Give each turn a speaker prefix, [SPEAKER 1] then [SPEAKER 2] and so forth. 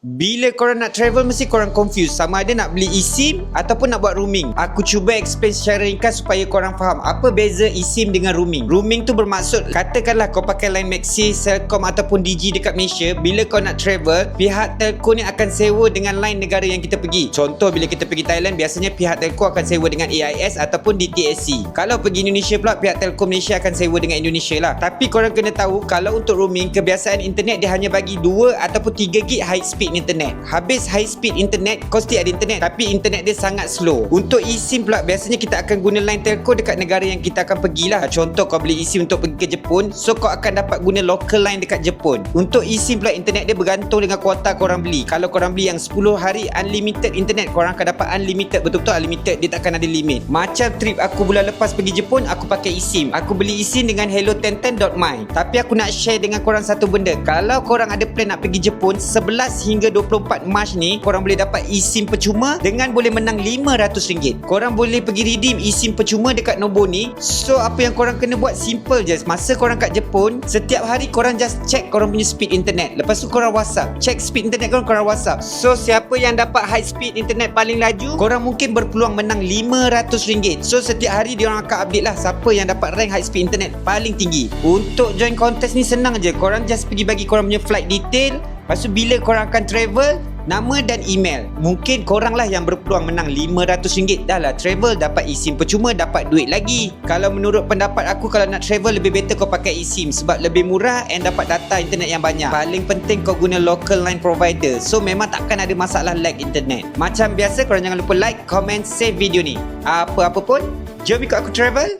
[SPEAKER 1] Bila korang nak travel mesti korang confused sama ada nak beli eSIM ataupun nak buat roaming. Aku cuba explain secara ringkas supaya korang faham apa beza eSIM dengan roaming. Roaming tu bermaksud katakanlah kau pakai line Maxis, Celcom ataupun Digi dekat Malaysia, bila kau nak travel, pihak telco ni akan sewa dengan line negara yang kita pergi. Contoh bila kita pergi Thailand, biasanya pihak telco akan sewa dengan AIS ataupun DTSC. Kalau pergi Indonesia pula, pihak telco Malaysia akan sewa dengan Indonesia lah. Tapi korang kena tahu kalau untuk roaming, kebiasaan internet dia hanya bagi 2 ataupun 3 gig high speed internet. Habis high speed internet, kau still ada internet tapi internet dia sangat slow. Untuk eSIM pula biasanya kita akan guna line telco dekat negara yang kita akan pergilah. Contoh kau beli eSIM untuk pergi ke Jepun, so kau akan dapat guna local line dekat Jepun. Untuk eSIM pula internet dia bergantung dengan kuota korang beli. Kalau korang beli yang 10 hari unlimited internet, korang akan dapat unlimited betul-betul unlimited. Dia takkan ada limit. Macam trip aku bulan lepas pergi Jepun, aku pakai eSIM. Aku beli eSIM dengan hello1010.my. Tapi aku nak share dengan korang satu benda. Kalau korang ada plan nak pergi Jepun 11 hingga 24 Mac ni, korang boleh dapat eSIM percuma dengan boleh menang RM500. Korang boleh pergi redeem eSIM percuma dekat nombor ni. So apa yang korang kena buat simple je. Masa korang kat Jepun, setiap hari korang just check korang punya speed internet. Lepas tu korang WhatsApp. Check speed internet korang, korang WhatsApp. So siapa yang dapat high speed internet paling laju, korang mungkin berpeluang menang RM500. So setiap hari dia orang akan update lah siapa yang dapat rank high speed internet paling tinggi. Untuk join kontes ni senang je. Korang just pergi bagi korang punya flight detail. Lepas tu bila korang akan travel, nama dan email. Mungkin korang lah yang berpeluang menang RM500 dah lah travel dapat eSIM percuma dapat duit lagi. Kalau menurut pendapat aku kalau nak travel lebih better kau pakai eSIM sebab lebih murah and dapat data internet yang banyak. Paling penting kau guna local line provider. So memang takkan ada masalah lag internet. Macam biasa korang jangan lupa like, comment, save video ni. Apa-apa pun, jom ikut aku travel.